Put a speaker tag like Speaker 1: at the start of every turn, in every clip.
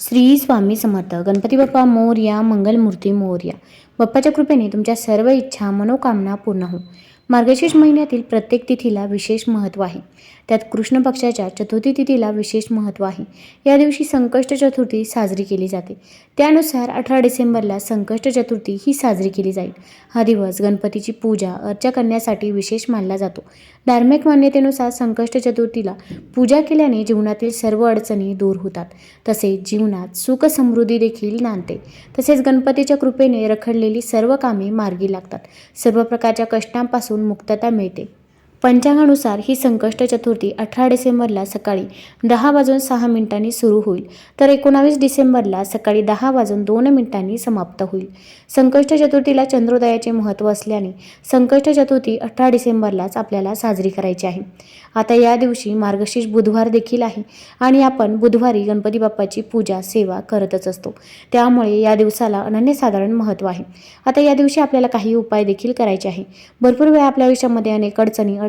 Speaker 1: श्री स्वामी समर्थ. गणपती बाप्पा मोरया मंगलमूर्ती मोर्या. बाप्पाच्या कृपेने तुमच्या सर्व इच्छा मनोकामना पूर्ण हो मार्गशीर्ष महिन्यातील प्रत्येक तिथीला विशेष महत्त्व आहे. त्यात कृष्ण पक्षाच्या चतुर्थी तिथीला विशेष महत्त्व आहे. या दिवशी संकष्ट चतुर्थी साजरी केली जाते. त्यानुसार अठरा डिसेंबरला संकष्ट चतुर्थी ही साजरी केली जाईल. हा दिवस गणपतीची पूजा अर्चा करण्यासाठी विशेष मानला जातो. धार्मिक मान्यतेनुसार संकष्ट चतुर्थीला पूजा केल्याने जीवनातील सर्व अडचणी दूर होतात. तसेच जीवनात सुख समृद्धी देखील नांदते. तसेच गणपतीच्या कृपेने रखडलेली सर्व कामे मार्गी लागतात. सर्व प्रकारच्या कष्टांपासून मुक्तता मिळते. पंचांगानुसार ही संकष्ट चतुर्थी अठरा डिसेंबरला सकाळी दहा वाजून सहा मिनिटांनी सुरू होईल. तर एकोणावीस डिसेंबरला सकाळी दहा वाजून दोन मिनिटांनी समाप्त होईल. संकष्ट चतुर्थीला चंद्रोदयाचे महत्त्व असल्याने संकष्ट चतुर्थी अठरा डिसेंबरलाच आपल्याला साजरी करायची आहे. आता या दिवशी मार्गशीर्ष बुधवार देखील आहे आणि आपण बुधवारी गणपती बाप्पाची पूजा सेवा करतच असतो. त्यामुळे या दिवसाला अनन्यसाधारण महत्त्व आहे. आता या दिवशी आपल्याला काही उपाय देखील करायचे आहे. भरपूर वेळा आपल्या आयुष्यामध्ये अनेक अडचणी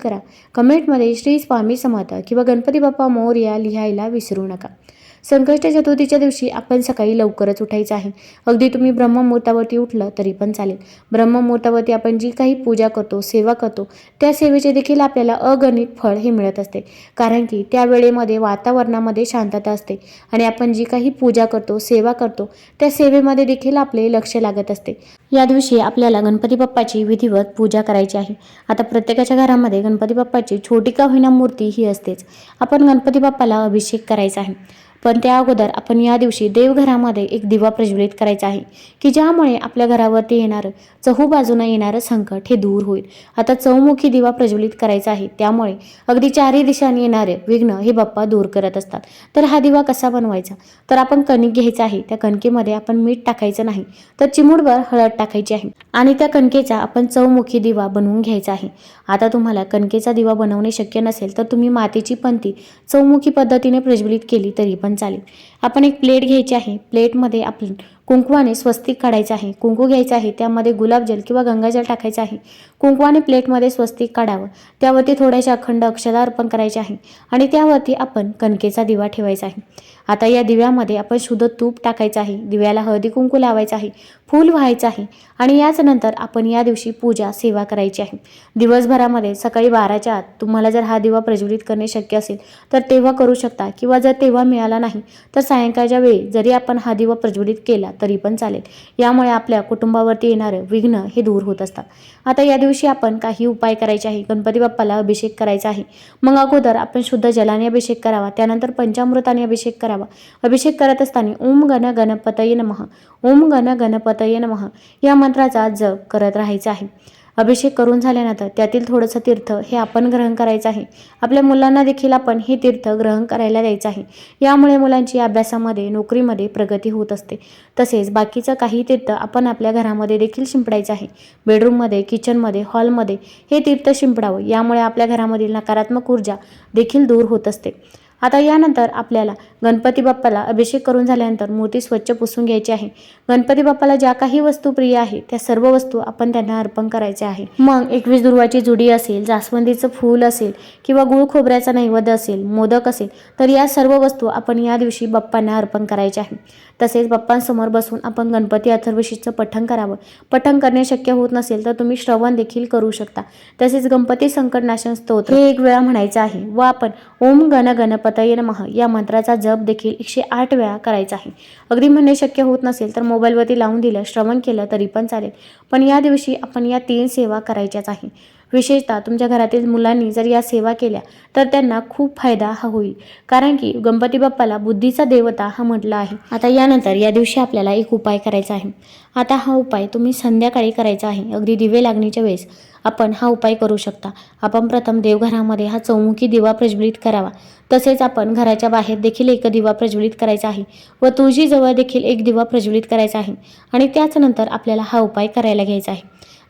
Speaker 1: करा. कमेंटमध्ये श्री स्वामी समर्थ किंवा गणपती बाप्पा मोर्या लिहायला विसरू नका. संकष्ट चतुर्थीच्या दिवशी आपण सकाळी लवकरच उठायचं आहे. अगदी तुम्ही ब्रह्ममुहूर्तावरती उठलं तरी पण चालेल. ब्रह्ममुहूर्तावरती आपण जी काही पूजा करतो सेवा करतो त्या सेवेचे देखील आपल्याला अगणित फळ हे मिळत असते. कारण की त्या वेळेमध्ये वातावरणामध्ये शांतता असते आणि आपण जी काही पूजा करतो सेवा करतो त्या सेवेमध्ये देखील आपले लक्ष लागत असते. या दिवशी आपल्याला गणपती बाप्पाची विधिवत पूजा करायची आहे. आता प्रत्येकाच्या घरामध्ये गणपती बाप्पाची छोटी का होईना मूर्ती ही असतेच. आपण गणपती बाप्पाला अभिषेक करायचा आहे. पण त्या अगोदर आपण या दिवशी देवघरामध्ये एक दिवा प्रज्वलित करायचा आहे की ज्यामुळे आपल्या घरावरती येणारं चहूबाजूनं येणारं संकट हे दूर होईल. आता चौमुखी दिवा प्रज्वलित करायचा आहे त्यामुळे अगदी चारही दिशांनी येणारे विघ्न हे बाप्पा दूर करत असतात. तर हा दिवा कसा बनवायचा? तर आपण कणिक घ्यायचा आहे त्या कणकेमध्ये आपण मीठ टाकायचं नाही तर चिमूडभर हळद टाकायची आहे आणि त्या कणकेचा आपण चौमुखी दिवा बनवून घ्यायचा आहे. आता तुम्हाला कणकेचा दिवा बनवणे शक्य नसेल तर तुम्ही मातीची पंती चौमुखी पद्धतीने प्रज्वलित केली तरी पण चालेल. आपण एक प्लेट घ्यायची आहे. प्लेटमध्ये आपण कुंकवाने स्वस्तिक काढायचं आहे. कुंकू घ्यायचं आहे. त्यामध्ये गुलाबजल किंवा गंगाजल टाकायचं आहे. कुंकवाने प्लेटमध्ये स्वस्तिक काढावं. त्यावरती थोड्याशा अखंड अक्षदा अर्पण करायचे आहे. आणि त्यावरती आपण कणकेचा दिवा ठेवायचा आहे. आता या दिव्यामध्ये आपण शुद्ध तूप टाकायचं आहे. दिव्याला हळदी कुंकू लावायचं आहे. फूल व्हायचं आहे. आणि याच नंतर आपण या दिवशी पूजा सेवा करायची आहे. दिवसभरामध्ये सकाळी बाराच्या आत तुम्हाला जर हा दिवा प्रज्वलित करणे शक्य असेल तर तेव्हा करू शकता. किंवा जर तेव्हा मिळाला नाही तर सायंकाळच्या वेळी जरी आपण हा दिवा प्रज्वलित केला तरी पण चालेल. यामुळे आपल्या कुटुंबावरती येणारं विघ्न हे दूर होत असतात. आता या दिवशी आपण काही उपाय करायचे आहे. गणपती बाप्पाला अभिषेक करायचा आहे. मग अगोदर आपण शुद्ध जलाने अभिषेक करावा. त्यानंतर पंचामृताने अभिषेक करावा. अभिषेक करत असताना ओम गण गणपतये नमः. ओम गण गणपतये नमः. या मंत्राचा जप करत राहायचा आहे. अभिषेक करून झाल्यानंतर त्यातील थोडंसं तीर्थ हे आपण ग्रहण करायचं आहे. आपल्या मुलांना देखील आपण हे तीर्थ ग्रहण करायला द्यायचं आहे. यामुळे मुलांची अभ्यासामध्ये नोकरीमध्ये प्रगती होत असते. तसेच बाकीचं काही तीर्थ आपण आपल्या घरामध्ये देखील शिंपडायचं आहे. बेडरूममध्ये किचनमध्ये हॉलमध्ये हे तीर्थ शिंपडावं. यामुळे आपल्या घरामधील नकारात्मक ऊर्जा देखील दूर होत असते. आता यानंतर आपल्याला गणपती बाप्पाला अभिषेक करून झाल्यानंतर मूर्ती स्वच्छ पुसून घ्यायची आहे. गणपती बाप्पाला ज्या काही वस्तू प्रिय आहे त्या सर्व वस्तू आपण त्यांना अर्पण करायच्या आहे. मग एकवीस दुर्वाची जुडी असेल जास्वंदीचं फूल असेल किंवा गुळ खोबऱ्याचा नैवेद्य असेल मोदक असेल तर या सर्व वस्तू आपण या दिवशी बाप्पांना अर्पण करायच्या आहे. तसेच बाप्पांसमोर बसून आपण गणपती अथर्वशीचं पठण करावं. पठण करणे शक्य होत नसेल तर तुम्ही श्रवण देखील करू शकता. तसेच गणपती संकटनाशन स्तोत्र हे एक वेळा म्हणायचं आहे. व आपण ओम गण गणपती गणपतये नमः. या मंत्राचा जप देखील एकशे आठ वेळा करायचा आहे. अगदी म्हणणे शक्य होत नसेल तर मोबाईलवरती लावून दिलं श्रवण केलं तरी पण चालेल. पण या दिवशी आपण या तीन सेवा करायच्याच आहे. विशेषतः तुमच्या घरातील मुलांनी जर या सेवा केल्या तर त्यांना खूप फायदा हा होईल. कारण की गणपती बाप्पाला बुद्धीचा देवता हा म्हटला आहे. आता यानंतर या दिवशी आपल्याला एक उपाय करायचा आहे. आता हा उपाय तुम्ही संध्याकाळी करायचा आहे. अगदी दिवे लागणीच्या वेळेस आपण हा उपाय करू शकता. आपण प्रथम देवघरामध्ये हा चौमुखी दिवा प्रज्वलित करावा. तसेच आपण घराच्या बाहेर देखील एक दिवा प्रज्वलित करायचा आहे व तुळशीजवळ देखील एक दिवा प्रज्वलित करायचा आहे. आणि त्याच नंतर आपल्याला हा उपाय करायला घ्यायचा आहे.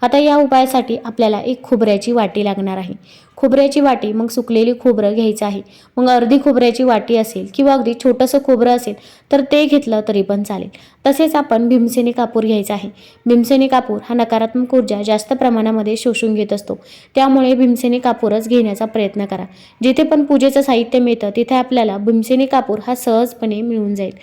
Speaker 1: आता या उपायासाठी आपल्याला एक खोबऱ्याची वाटी लागणार आहे. खोबऱ्याची वाटी मग सुकलेली खोबरं घ्यायचं आहे. मग अर्धी खोबऱ्याची वाटी असेल किंवा अगदी छोटंसं खोबरं असेल तर ते घेतलं तरी पण चालेल. तसेच आपण भीमसेनी कापूर घ्यायचा आहे. भीमसेनी कापूर हा नकारात्मक ऊर्जा जास्त प्रमाणामध्ये शोषून घेत असतो. त्यामुळे भीमसेनी कापूरच घेण्याचा प्रयत्न करा. जिथे पण पूजेचं साहित्य मिळतं तिथे आपल्याला भीमसेनी कापूर हा सहजपणे मिळून जाईल.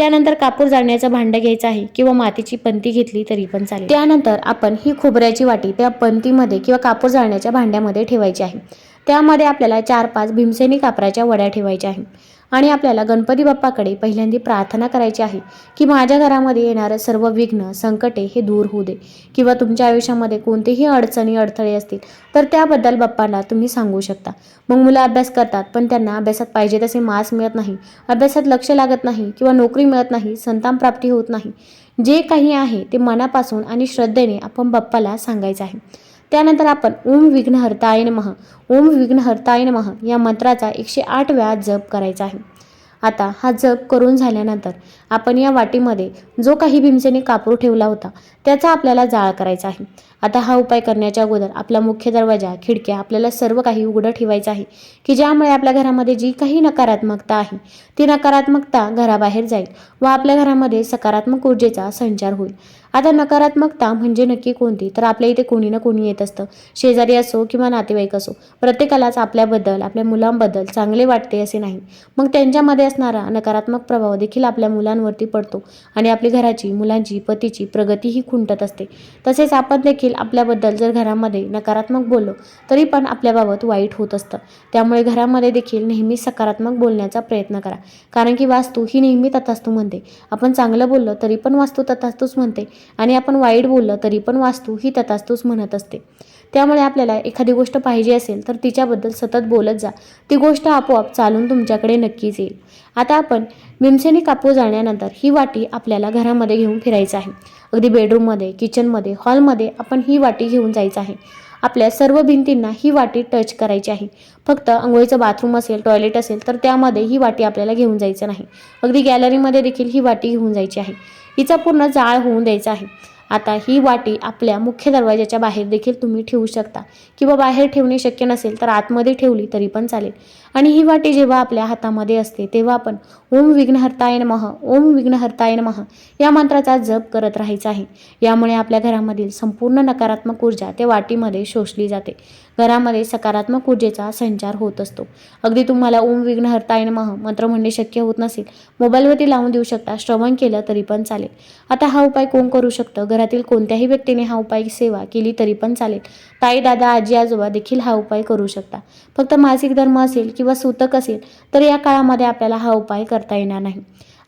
Speaker 1: त्यानंतर कापूर जाळण्याचं भांडं घ्यायचं आहे किंवा मातीची पंती घेतली तरी पण चालेल. त्यानंतर आपण ही खोबऱ्याची वाटी त्या पंतीमध्ये किंवा कापूर जाळण्याच्या भांड्यामध्ये ठेवायची आहे. त्यामध्ये आपल्याला चार पाच भीमसेनी कापराच्या वड्या ठेवायच्या आहे. आणि आपल्याला गणपती बाप्पाकडे पहिल्यांदी प्रार्थना करायची आहे की माझ्या घरामध्ये येणारं सर्व विघ्न संकटे हे दूर होऊ दे किंवा तुमच्या आयुष्यामध्ये कोणतेही अडचणी अडथळे असतील तर त्याबद्दल बाप्पाला तुम्ही सांगू शकता. मग मुलं अभ्यास करतात पण त्यांना अभ्यासात पाहिजे तसे मार्क्स मिळत नाही अभ्यासात लक्ष लागत नाही किंवा नोकरी मिळत नाही संतान प्राप्ती होत नाही. जे काही आहे ते मनापासून आणि श्रद्धेने आपण बाप्पाला सांगायचं आहे. त्यानंतर आपण ओम विघ्नहर्ताय नमः. ओम विघ्नहर्ताय नमः या मंत्राचा एकशे आठ वेळा जप करायचा आहे. आता हा जप करून झाल्यानंतर आपण या वाटीमध्ये जो काही भीमसेने कापूर ठेवला होता त्याचा आपल्याला जाळ करायचा आहे. आता हा उपाय करण्याच्या अगोदर आपला मुख्य दरवाजा खिडक्या आपल्याला सर्व काही उघडं ठेवायचं आहे की ज्यामुळे आपल्या घरामध्ये जी काही नकारात्मकता आहे ती नकारात्मकता घराबाहेर जाईल व आपल्या घरामध्ये सकारात्मक ऊर्जेचा संचार होईल. आता नकारात्मकता म्हणजे नक्की कोणती? तर आपल्या इथे कोणी ना कोणी येत असतं. शेजारी असो किंवा नातेवाईक असो प्रत्येकालाच आपल्याबद्दल आपल्या मुलांबद्दल चांगले वाटते असे नाही. मग त्यांच्यामध्ये असणारा नकारात्मक प्रभाव देखील आपल्या मुलांवरती पडतो आणि आपली घराची मुलांची पतीची प्रगती ही खुंटत असते. तसेच आपण देखील आपल्याबद्दल जर घरामध्ये नकारात्मक बोललो तरी पण आपल्याबाबत वाईट होत असतं. त्यामुळे घरामध्ये देखील नेहमी सकारात्मक बोलण्याचा प्रयत्न करा. कारण की वास्तू ही नेहमी तथास्तू म्हणते. आपण चांगलं बोललो तरी पण वास्तू तथास्तूच म्हणते. आणि आपण वाईट बोललं तरी पण वास्तू ही तथास्तूच म्हणत असते. त्यामुळे आपल्याला एखादी गोष्ट पाहिजे असेल तर तिच्याबद्दल सतत बोलत जा. ती गोष्ट आपोआप चालून तुमच्याकडे नक्कीच येईल. आता आपण भीमसेनी कापू जाण्यानंतर ही वाटी आपल्याला घरामध्ये घेऊन फिरायचं आहे. अगदी बेडरूममध्ये किचनमध्ये हॉलमध्ये आपण ही वाटी घेऊन जायचं आहे. आपल्या सर्व भिंतींना ही वाटी टच करायची आहे. फक्त आंघोळीचं बाथरूम असेल टॉयलेट असेल तर त्यामध्ये ही वाटी आपल्याला घेऊन जायचं नाही. अगदी गॅलरीमध्ये देखील ही वाटी घेऊन जायची आहे. हिचा पूर्ण जाळ होऊन द्यायचा आहे. आता ही वाटी आपल्या मुख्य दरवाजाच्या बाहेर देखील तुम्ही ठेवू शकता. किंवा बाहेर ठेवणे शक्य नसेल तर आतमध्ये ठेवली तरी पण चालेल. आणि ही वाटी जेव्हा आपल्या हातामध्ये असते तेव्हा आपण ओम विघ्नहर्ताय नमः ओम विघ्नहर्ताय नमः या मंत्राचा जप करत राहायचा आहे. यामुळे आपल्या घरामधील संपूर्ण नकारात्मक ऊर्जा त्या वाटीमध्ये शोषली जाते. घरामध्ये सकारात्मक ऊर्जेचा संचार होत असतो. अगदी तुम्हाला ओम विघ्नहर्ताय मह मंत्र म्हणणे शक्य होत नसेल मोबाईलवरती लावून देऊ शकता श्रवण केलं तरी पण चालेल. आता हा उपाय कोण करू शकतं? घरातील कोणत्याही व्यक्तीने हा उपाय सेवा केली तरी पण चालेल. ताई दादा आजी आजोबा देखील हा उपाय करू शकता. फक्त मासिक धर्म असेल किंवा सूतक असेल तर या काळामध्ये आपल्याला हा उपाय करता येणार नाही.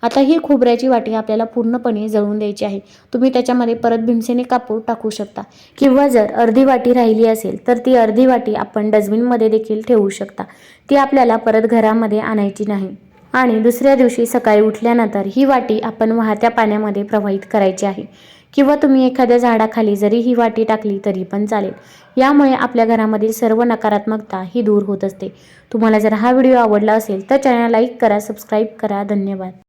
Speaker 1: आता ही खोबऱ्याची वाटी आपल्याला पूर्णपणे जळून द्यायची आहे. तुम्ही त्याच्यामध्ये परत भीमसेने कापूर टाकू शकता. किंवा जर अर्धी वाटी राहिली असेल तर ती अर्धी वाटी आपण डस्टबिनमध्ये देखील ठेवू शकता. ती आपल्याला परत घरामध्ये आणायची नाही. आणि दुसऱ्या दिवशी सकाळी उठल्यानंतर ही वाटी आपण वाहत्या पाण्यामध्ये प्रवाहित करायची आहे. किंवा तुम्ही एखाद्या झाडाखाली जरी ही वाटी टाकली तरी पण चालेल. यामुळे आपल्या घरामधील सर्व नकारात्मकता ही दूर होत असते. तुम्हाला जर हा व्हिडिओ आवडला असेल तर चॅनल लाईक करा सबस्क्राईब करा. धन्यवाद.